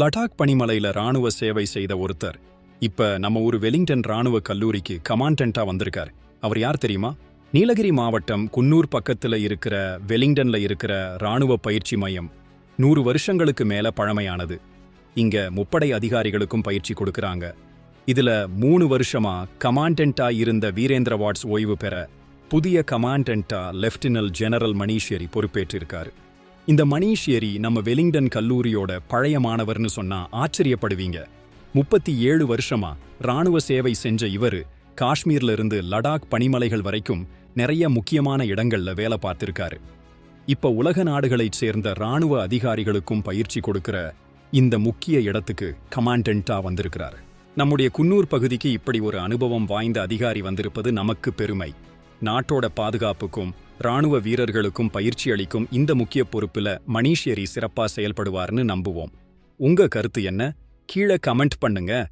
லடாக் பனிமலையில ராணுவ சேவை செய்த ஒருத்தர். இப்ப நம்ம ஊர் வெலிங்டன் ராணுவ கல்லூரிக்கு கமாண்டண்டா வந்திருக்கார். அவர் யார் தெரியுமா? நீலகிரி மாவட்டம் குன்னூர் பக்கத்துல இருக்கிற வெலிங்டன்ல இருக்கிற ராணுவ பயிற்சி மையம். நூறு வருஷங்களுக்கு மேல பழமையானது. இங்க முப்படை அதிகாரிகளுக்கும் பயிற்சி கொடுக்கறாங்க. இதுல மூணு வருஷமா கமாண்டண்டா இருந்த வீரேந்திர வாட்ஸ் ஓய்வு பெற புதிய கமாண்டண்டா லெப்டினல் ஜெனரல் மணீஷ்யரி பொறுப்பேற்றிருக்காரு. இந்த மணீஷியரி நம்ம வெலிங்டன் கல்லூரியோட பழைய மாணவர்னு சொன்னா ஆச்சரியப்படுவீங்க. முப்பத்தி ஏழு வருஷமா ராணுவ சேவை செஞ்ச இவரு காஷ்மீர்ல இருந்து லடாக் பனிமலைகள் வரைக்கும் நிறைய முக்கியமான இடங்கள்ல வேலை பார்த்திருக்காரு. இப்ப உலக நாடுகளைச் சேர்ந்த ராணுவ அதிகாரிகளுக்கும் பயிற்சி கொடுக்கிற இந்த முக்கிய இடத்துக்கு கமாண்டண்டா வந்திருக்கிறார். நம்முடைய குன்னூர் பகுதிக்கு இப்படி ஒரு அனுபவம் வாய்ந்த அதிகாரி வந்திருப்பது நமக்கு பெருமை. நாட்டோட பாதுகாப்புக்கும் ராணுவ வீரர்களுக்கும் பயிற்சி அளிக்கும் இந்த முக்கிய பொறுப்புல மணீஷியரி சிறப்பா செயல்படுவார்னு நம்புவோம். உங்க கருத்து என்ன? கீழே கமெண்ட் பண்ணுங்க.